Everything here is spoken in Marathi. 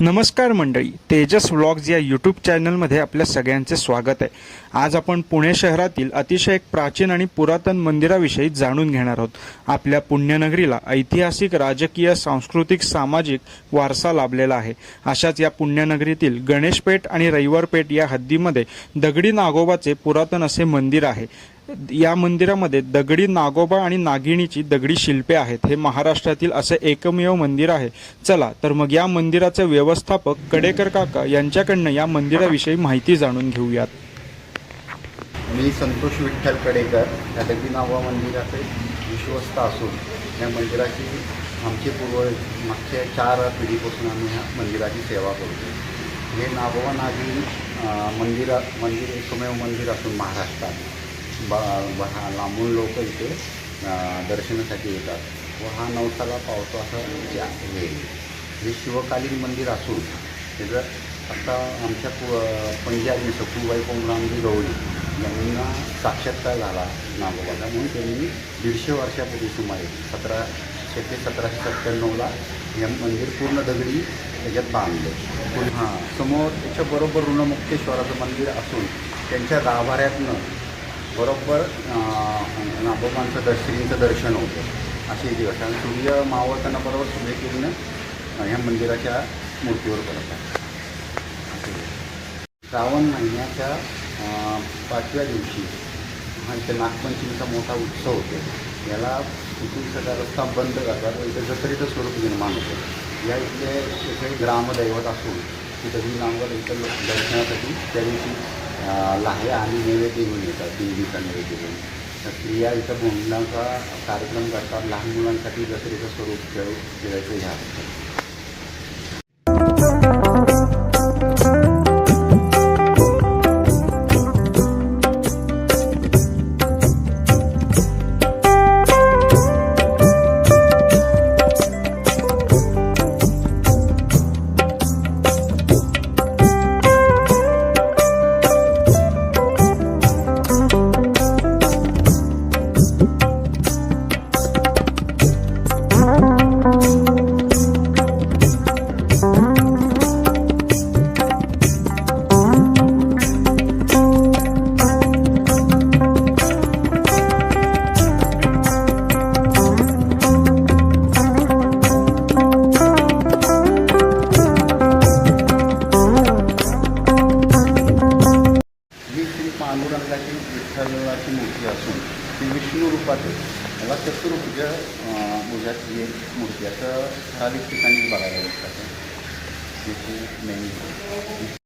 नमस्कार मंडळी तेजस व्लॉग्स या यूट्यूब चॅनलमध्ये आपल्या सगळ्यांचे स्वागत आहे. आज आपण पुणे शहरातील अतिशय एक प्राचीन आणि पुरातन मंदिराविषयी जाणून घेणार आहोत. आपल्या पुण्यनगरीला ऐतिहासिक राजकीय सांस्कृतिक सामाजिक वारसा लाभलेला आहे. अशाच या पुण्यनगरीतील गणेशपेठ आणि रविवारपेठ या हद्दीमध्ये दगडी नागोबाचे पुरातन असे मंदिर आहे. या मंदिरामध्ये दगडी नागोबा आणि नागिणीची दगडी शिल्पे आहेत. हे महाराष्ट्रातील असे एकमेव मंदिर आहे. चला तर मग या मंदिराचे व्यवस्थापक कडेकर काका यांच्याकडनं या मंदिराविषयी माहिती जाणून घेऊयात. मी संतोष विठ्ठल कडेकर. या दगडीनावा मंदिराचे विश्वस्त असून या मंदिराची आमचे पूर्वज मागच्या चार पिढीपासून आम्ही ह्या मंदिराची सेवा करतो हे नागोबा नागिणी मंदिरा मंदिर एकमेव मंदिर असून महाराष्ट्रात. बा लांबून लोक इथे दर्शनासाठी येतात. व हा नवसाला पावतो असा हे हे शिवकालीन मंदिर असून त्याचं आता आमच्या पु पंजाबी सखूबाई कोमरामजी गवळी यांना साक्षात्कार झाला नागोबाला म्हणून त्यांनी दीडशे वर्षापूर्वी सुमारे सतराशे ते सतराशे सत्त्याण्णवला हे मंदिर पूर्ण दगडी त्याच्यात बांधलं. पुन्हा हां समोर त्याच्याबरोबर ऋणमुक्तेश्वराचं मंदिर असून त्यांच्या गाभाऱ्यातनं बरोबर नागोबांचं दर्श श्रींचं दर्शन होतं. असे दिवस. आणि सूर्य मावळताना बरोबर सूर्यकिरण ह्या मंदिराच्या मूर्तीवर पडत आहे श्रावण महिन्याच्या पाचव्या दिवशी हा नागपंचमीचा मोठा उत्सव होतो. याला इथून सगळा रस्ता बंद करतात. व इथं जत्रेचं स्वरूप निर्माण होतं. या इथले इथे ग्रामदैवत असून तिथं ही नांगर इथं दर्शनासाठी त्या दिवशी लाह्या आणि नैवेद्य घेऊन येतात देवीचा नैवेद्य घेऊन. तर स्त्रिया इथं मुलांचा कार्यक्रम करतात लहान मुलांसाठी जत्रेचं स्वरूप खेळ खेळायचं ह्या. ती विष्णू रूपात आहे याला चतुर्भुज अं, भुजाची एक मूर्ती असं ठराविक ठिकाणी बघायला भेटतात त्याची मेन